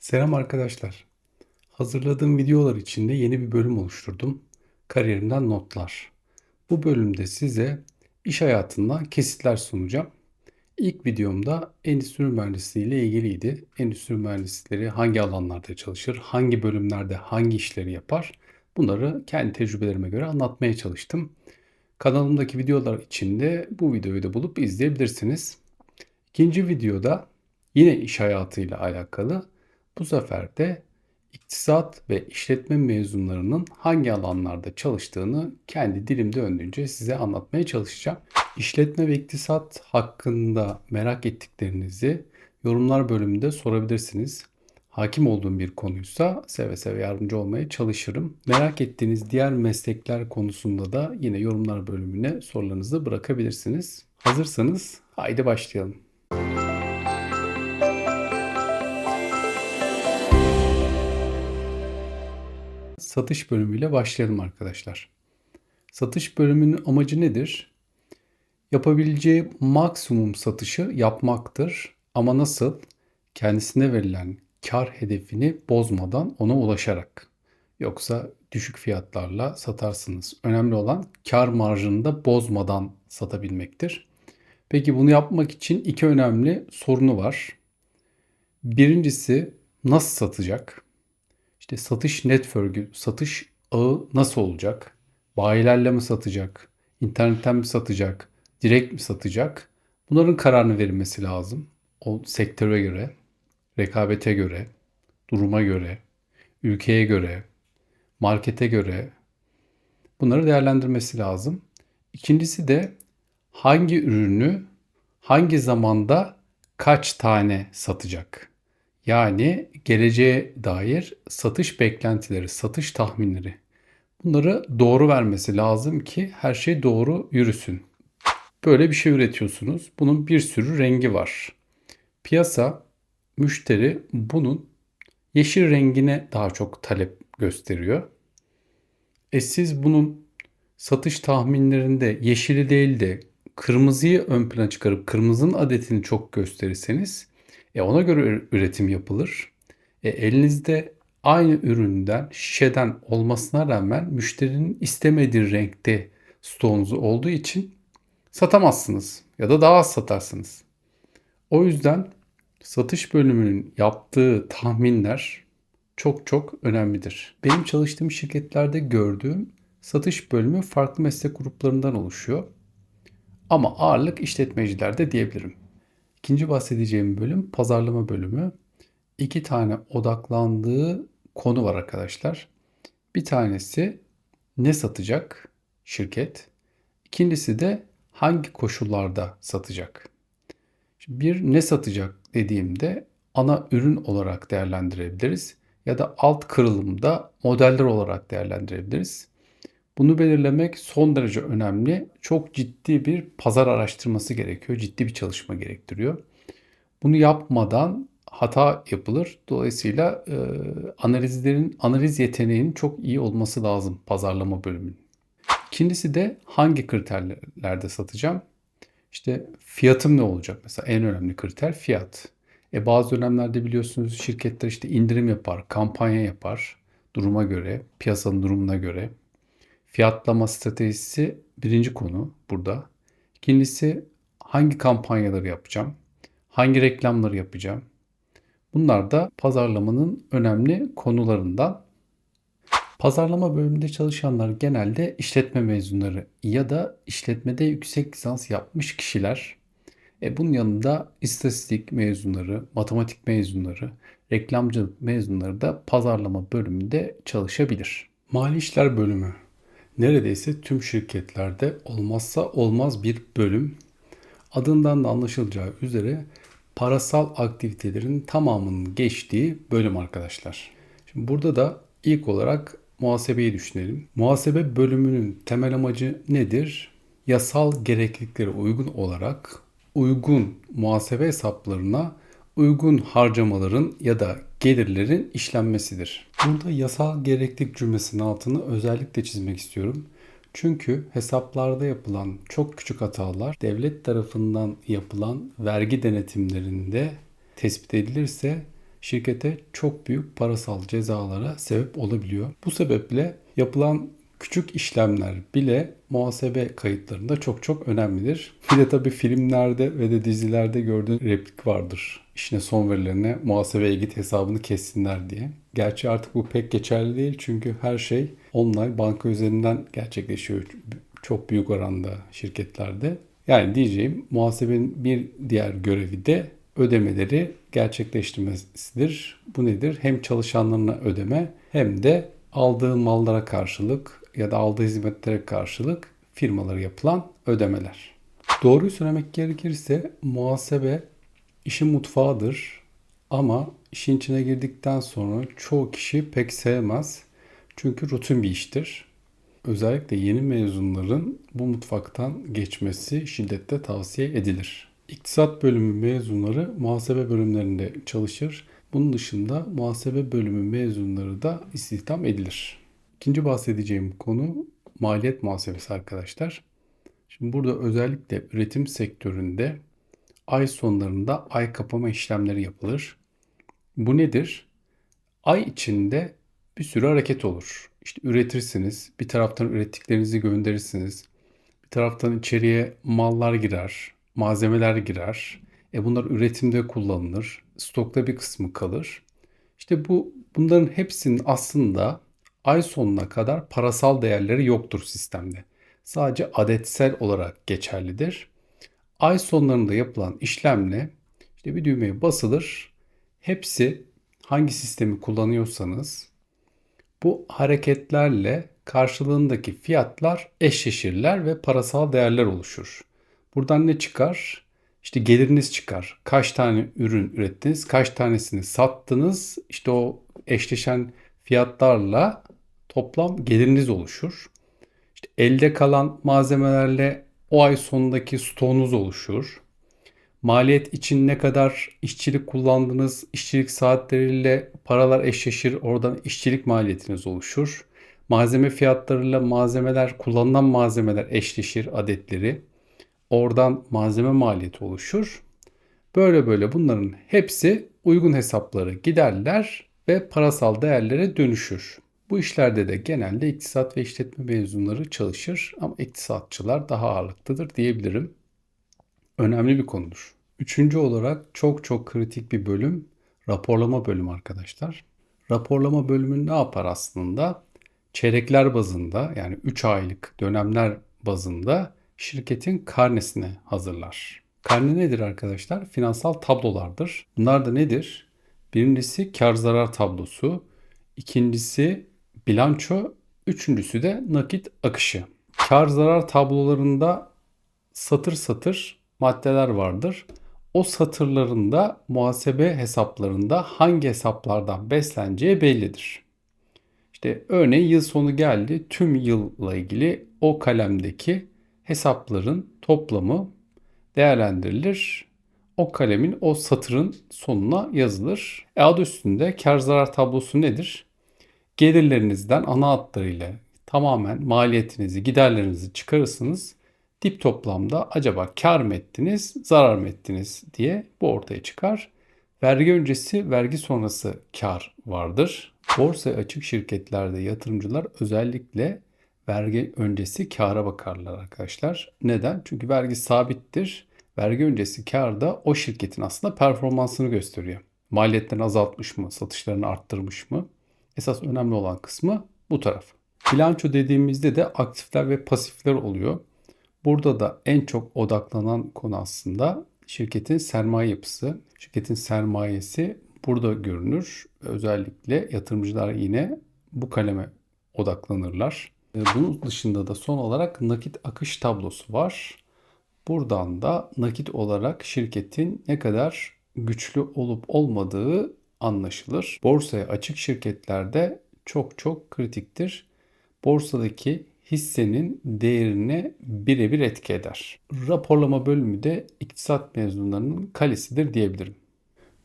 Selam arkadaşlar. Hazırladığım videolar içinde yeni bir bölüm oluşturdum. Kariyerimden notlar. Bu bölümde size iş hayatından kesitler sunacağım. İlk videomda endüstri mühendisliği ile ilgiliydi. Endüstri mühendisleri hangi alanlarda çalışır, hangi bölümlerde hangi işleri yapar? Bunları kendi tecrübelerime göre anlatmaya çalıştım. Kanalımdaki videolar içinde bu videoyu da bulup izleyebilirsiniz. İkinci videoda yine iş hayatıyla alakalı bu sefer de iktisat ve işletme mezunlarının hangi alanlarda çalıştığını kendi dilim döndüğünce size anlatmaya çalışacağım. İşletme ve iktisat hakkında merak ettiklerinizi yorumlar bölümünde sorabilirsiniz. Hakim olduğum bir konuysa seve seve yardımcı olmaya çalışırım. Merak ettiğiniz diğer meslekler konusunda da yine yorumlar bölümüne sorularınızı bırakabilirsiniz. Hazırsanız haydi başlayalım. Satış bölümüyle başlayalım arkadaşlar. Satış bölümünün amacı nedir? Yapabileceği maksimum satışı yapmaktır. Ama nasıl? Kendisine verilen kar hedefini bozmadan ona ulaşarak. Yoksa düşük fiyatlarla satarsınız. Önemli olan kar marjını da bozmadan satabilmektir. Peki bunu yapmak için iki önemli sorunu var. Birincisi nasıl satacak? İşte satış network'ü, satış ağı nasıl olacak? Bayilerle mi satacak? İnternetten mi satacak? Direkt mi satacak? Bunların kararını verilmesi lazım. O sektöre göre, rekabete göre, duruma göre, ülkeye göre, markete göre bunları değerlendirmesi lazım. İkincisi de hangi ürünü hangi zamanda kaç tane satacak? Yani geleceğe dair satış beklentileri, satış tahminleri. Bunları doğru vermesi lazım ki her şey doğru yürüsün. Böyle bir şey üretiyorsunuz. Bunun bir sürü rengi var. Piyasa, müşteri bunun yeşil rengine daha çok talep gösteriyor. E siz bunun satış tahminlerinde yeşili değil de kırmızıyı ön plana çıkarıp kırmızının adetini çok gösterirseniz e ona göre üretim yapılır. E elinizde aynı üründen, şişeden olmasına rağmen müşterinin istemediği renkte stoğunuzu olduğu için satamazsınız ya da daha az satarsınız. O yüzden satış bölümünün yaptığı tahminler çok çok önemlidir. Benim çalıştığım şirketlerde gördüğüm satış bölümü farklı meslek gruplarından oluşuyor. Ama ağırlık işletmecilerde diyebilirim. İkinci bahsedeceğim bölüm pazarlama bölümü. İki tane odaklandığı konu var arkadaşlar. Bir tanesi ne satacak şirket. İkincisi de hangi koşullarda satacak. Şimdi bir ne satacak dediğimde ana ürün olarak değerlendirebiliriz ya da alt kırılımda modeller olarak değerlendirebiliriz. Bunu belirlemek son derece önemli. Çok ciddi bir pazar araştırması gerekiyor. Ciddi bir çalışma gerektiriyor. Bunu yapmadan hata yapılır. Dolayısıyla e, analizlerin analiz yeteneğinin çok iyi olması lazım pazarlama bölümünün. İkincisi de hangi kriterlerde satacağım? İşte fiyatım ne olacak? Mesela en önemli kriter fiyat. E bazı dönemlerde biliyorsunuz şirketler işte indirim yapar, kampanya yapar duruma göre, piyasanın durumuna göre. Fiyatlama stratejisi birinci konu burada. İkincisi hangi kampanyaları yapacağım? Hangi reklamları yapacağım? Bunlar da pazarlamanın önemli konularından. Pazarlama bölümünde çalışanlar genelde işletme mezunları ya da işletmede yüksek lisans yapmış kişiler. E bunun yanında istatistik mezunları, matematik mezunları, reklamcılık mezunları da pazarlama bölümünde çalışabilir. Mali işler bölümü neredeyse tüm şirketlerde olmazsa olmaz bir bölüm. Adından da anlaşılacağı üzere parasal aktivitelerin tamamının geçtiği bölüm arkadaşlar. Şimdi burada da ilk olarak muhasebeyi düşünelim. Muhasebe bölümünün temel amacı nedir? Yasal gerekliliklere uygun olarak uygun muhasebe hesaplarına uygun harcamaların ya da gelirlerin işlenmesidir. Burada yasal gereklilik cümlesinin altını özellikle çizmek istiyorum. Çünkü hesaplarda yapılan çok küçük hatalar devlet tarafından yapılan vergi denetimlerinde tespit edilirse şirkete çok büyük parasal cezalara sebep olabiliyor. Bu sebeple yapılan küçük işlemler bile muhasebe kayıtlarında çok çok önemlidir. Bir de tabii filmlerde ve de dizilerde gördüğün replik vardır. İşine son verilerine muhasebeye git hesabını kessinler diye. Gerçi artık bu pek geçerli değil çünkü her şey online banka üzerinden gerçekleşiyor çok büyük oranda şirketlerde. Yani diyeceğim muhasebenin bir diğer görevi de ödemeleri gerçekleştirmesidir. Bu nedir? Hem çalışanlarına ödeme hem de aldığı mallara karşılık ya da aldığı hizmetlere karşılık firmalara yapılan ödemeler. Doğruyu söylemek gerekirse muhasebe işin mutfağıdır ama işin içine girdikten sonra çoğu kişi pek sevmez. Çünkü rutin bir iştir. Özellikle yeni mezunların bu mutfaktan geçmesi şiddetle tavsiye edilir. İktisat bölümü mezunları muhasebe bölümlerinde çalışır. Bunun dışında muhasebe bölümü mezunları da istihdam edilir. İkinci bahsedeceğim konu maliyet muhasebesi arkadaşlar. Şimdi burada özellikle üretim sektöründe ay sonlarında ay kapama işlemleri yapılır. Bu nedir? Ay içinde bir sürü hareket olur. İşte üretirsiniz, bir taraftan ürettiklerinizi gönderirsiniz. Bir taraftan içeriye mallar girer, malzemeler girer. E bunlar üretimde kullanılır. Stokta bir kısmı kalır. İşte bu bunların hepsinin aslında ay sonuna kadar parasal değerleri yoktur sistemde. Sadece adetsel olarak geçerlidir. Ay sonlarında yapılan işlemle işte bir düğmeye basılır. Hepsi hangi sistemi kullanıyorsanız bu hareketlerle karşılığındaki fiyatlar eşleşirler ve parasal değerler oluşur. Buradan ne çıkar? İşte geliriniz çıkar. Kaç tane ürün ürettiniz, kaç tanesini sattınız. İşte o eşleşen fiyatlarla toplam geliriniz oluşur. İşte elde kalan malzemelerle o ay sonundaki stoğunuz oluşur. Maliyet için ne kadar işçilik kullandınız, işçilik saatleriyle paralar eşleşir, oradan işçilik maliyetiniz oluşur. Malzeme fiyatlarıyla malzemeler, kullanılan malzemeler eşleşir adetleri. Oradan malzeme maliyeti oluşur. Böyle böyle bunların hepsi uygun hesapları giderler ve parasal değerlere dönüşür. Bu işlerde de genelde iktisat ve işletme mezunları çalışır ama iktisatçılar daha ağırlıklıdır diyebilirim. Önemli bir konudur. Üçüncü olarak çok çok kritik bir bölüm raporlama bölümü arkadaşlar. Raporlama bölümü ne yapar aslında? Çeyrekler bazında yani 3 aylık dönemler bazında şirketin karnesini hazırlar. Karne nedir arkadaşlar? Finansal tablolardır. Bunlar da nedir? Birincisi kar zarar tablosu, ikincisi bilanço, üçüncüsü de nakit akışı. Kar zarar tablolarında satır satır maddeler vardır. O satırlarında muhasebe hesaplarında hangi hesaplardan besleneceği bellidir. İşte örneğin yıl sonu geldi. Tüm yılla ilgili o kalemdeki hesapların toplamı değerlendirilir. O kalemin o satırın sonuna yazılır. E adı üstünde kar zarar tablosu nedir? Gelirlerinizden ana hatlarıyla tamamen maliyetinizi, giderlerinizi çıkarırsınız. Dip toplamda acaba kar mı ettiniz, zarar mı ettiniz diye bu ortaya çıkar. Vergi öncesi, vergi sonrası kar vardır. Borsa açık şirketlerde yatırımcılar özellikle vergi öncesi kâra bakarlar arkadaşlar. Neden? Çünkü vergi sabittir. Vergi öncesi kar da o şirketin aslında performansını gösteriyor. Maliyetlerini azaltmış mı, satışlarını arttırmış mı? Esas önemli olan kısmı bu taraf. Bilanço dediğimizde de aktifler ve pasifler oluyor. Burada da en çok odaklanan konu aslında şirketin sermaye yapısı. Şirketin sermayesi burada görünür. Özellikle yatırımcılar yine bu kaleme odaklanırlar. Bunun dışında da son olarak nakit akış tablosu var. Buradan da nakit olarak şirketin ne kadar güçlü olup olmadığı anlaşılır. Borsaya açık şirketlerde çok çok kritiktir. Borsadaki hissenin değerine birebir etki eder. Raporlama bölümü de iktisat mezunlarının kalesidir diyebilirim.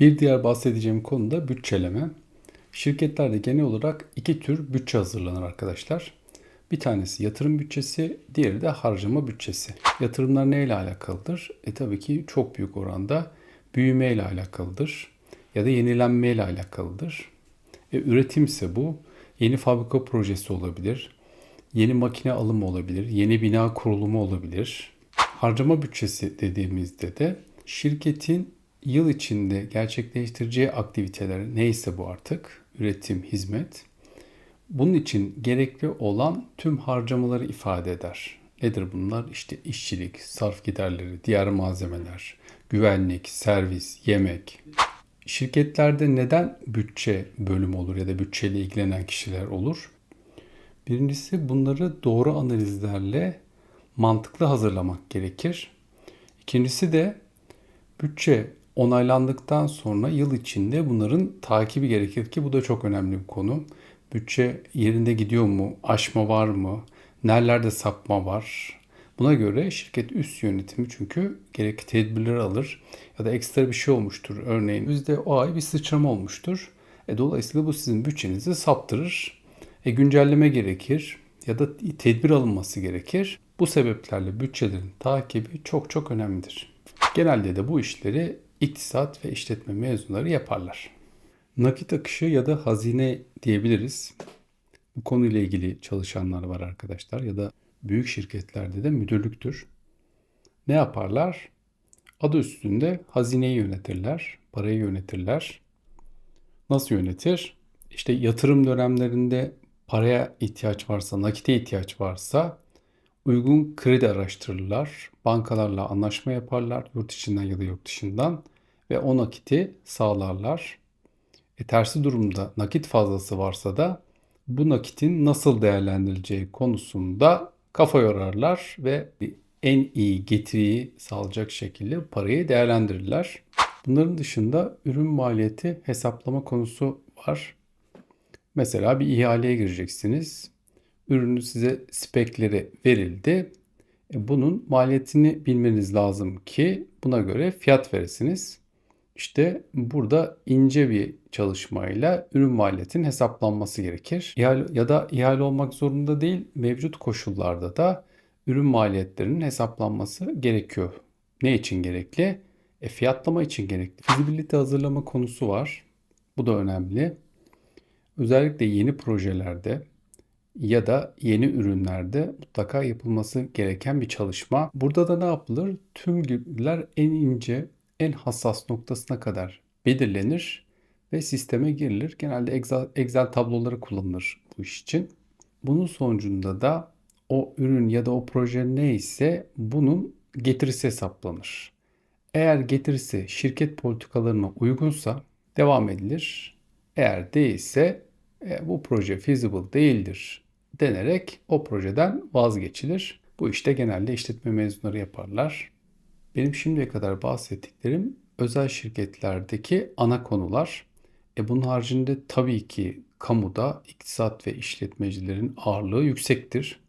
Bir diğer bahsedeceğim konu da bütçeleme. Şirketlerde genel olarak iki tür bütçe hazırlanır arkadaşlar. Bir tanesi yatırım bütçesi, diğeri de harcama bütçesi. Yatırımlar neyle alakalıdır? E tabii ki çok büyük oranda büyüme ile alakalıdır. Ya da yenilenme ile alakalıdır. E, üretim ise bu yeni fabrika projesi olabilir, yeni makine alımı olabilir, yeni bina kurulumu olabilir. Harcama bütçesi dediğimizde de şirketin yıl içinde gerçekleştireceği aktiviteler neyse bu artık, üretim, hizmet, bunun için gerekli olan tüm harcamaları ifade eder. Nedir bunlar? İşte işçilik, sarf giderleri, diğer malzemeler, güvenlik, servis, yemek. Şirketlerde neden bütçe bölümü olur ya da bütçeyle ilgilenen kişiler olur? Birincisi bunları doğru analizlerle mantıklı hazırlamak gerekir. İkincisi de bütçe onaylandıktan sonra yıl içinde bunların takibi gerekir ki bu da çok önemli bir konu. Bütçe yerinde gidiyor mu? Aşma var mı? Nerelerde sapma var? Buna göre şirket üst yönetimi çünkü gerekli tedbirleri alır ya da ekstra bir şey olmuştur. Örneğin yüzde o ay bir sıçrama olmuştur. E, dolayısıyla bu sizin bütçenizi saptırır. E, güncelleme gerekir ya da tedbir alınması gerekir. Bu sebeplerle bütçelerin takibi çok çok önemlidir. Genelde de bu işleri iktisat ve işletme mezunları yaparlar. Nakit akışı ya da hazine diyebiliriz. Bu konuyla ilgili çalışanlar var arkadaşlar ya da büyük şirketlerde de müdürlüktür. Ne yaparlar? Adı üstünde hazineyi yönetirler, parayı yönetirler. Nasıl yönetir? İşte yatırım dönemlerinde paraya ihtiyaç varsa, nakite ihtiyaç varsa uygun kredi araştırırlar. Bankalarla anlaşma yaparlar yurt içinden ya da yurt dışından ve o nakiti sağlarlar. E, tersi durumda nakit fazlası varsa da bu nakitin nasıl değerlendirileceği konusunda kafa yorarlar ve en iyi getiriyi sağlayacak şekilde parayı değerlendirirler. Bunların dışında ürün maliyeti hesaplama konusu var. Mesela bir ihaleye gireceksiniz. Ürünü size spekleri verildi. E, bunun maliyetini bilmeniz lazım ki buna göre fiyat veresiniz. İşte burada ince bir çalışmayla ürün maliyetinin hesaplanması gerekir. İhale, ya da ihale olmak zorunda değil, mevcut koşullarda da ürün maliyetlerinin hesaplanması gerekiyor. Ne için gerekli? E, fiyatlama için gerekli. Fizibilite hazırlama konusu var. Bu da önemli. Özellikle yeni projelerde ya da yeni ürünlerde mutlaka yapılması gereken bir çalışma. Burada da ne yapılır? Tüm bilgiler en ince en hassas noktasına kadar belirlenir ve sisteme girilir. Genelde Excel, tabloları kullanılır bu iş için. Bunun sonucunda da o ürün ya da o proje neyse bunun getirisi hesaplanır. Eğer getirisi şirket politikalarına uygunsa devam edilir. Eğer değilse e, bu proje feasible değildir denerek o projeden vazgeçilir. Bu işte genelde işletme mezunları yaparlar. Benim şimdiye kadar bahsettiklerim özel şirketlerdeki ana konular. E bunun haricinde tabii ki kamuda iktisat ve işletmecilerin ağırlığı yüksektir.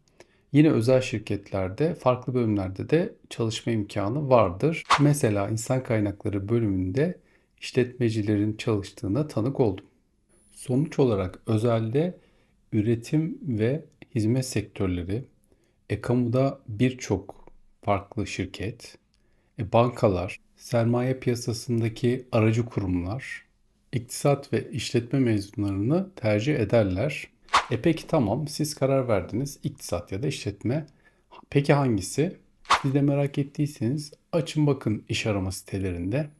Yine özel şirketlerde farklı bölümlerde de çalışma imkanı vardır. Mesela insan kaynakları bölümünde işletmecilerin çalıştığına tanık oldum. Sonuç olarak özelde üretim ve hizmet sektörleri, e, kamuda birçok farklı şirket, e, bankalar, sermaye piyasasındaki aracı kurumlar, iktisat ve işletme mezunlarını tercih ederler. E peki tamam siz karar verdiniz iktisat ya da işletme. Peki hangisi? Siz de merak ettiyseniz açın bakın iş arama sitelerinde.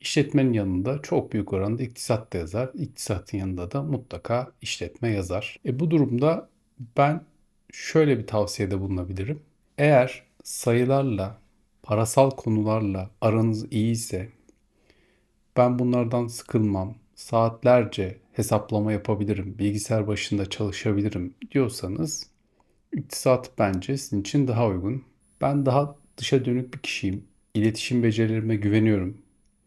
İşletmenin yanında çok büyük oranda iktisat da yazar. İktisatın yanında da mutlaka işletme yazar. E bu durumda ben şöyle bir tavsiyede bulunabilirim. Eğer sayılarla parasal konularla aranız iyiyse ben bunlardan sıkılmam, saatlerce hesaplama yapabilirim, bilgisayar başında çalışabilirim diyorsanız iktisat bence sizin için daha uygun. Ben daha dışa dönük bir kişiyim. İletişim becerilerime güveniyorum.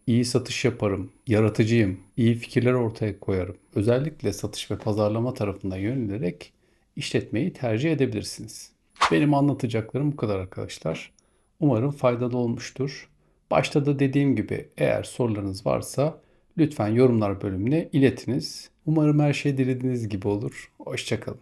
İyi satış yaparım, yaratıcıyım, iyi fikirler ortaya koyarım. Özellikle satış ve pazarlama tarafında yönelerek işletmeyi tercih edebilirsiniz. Benim anlatacaklarım bu kadar arkadaşlar. Umarım faydalı olmuştur. Başta da dediğim gibi eğer sorularınız varsa lütfen yorumlar bölümüne iletiniz. Umarım her şey dilediğiniz gibi olur. Hoşçakalın.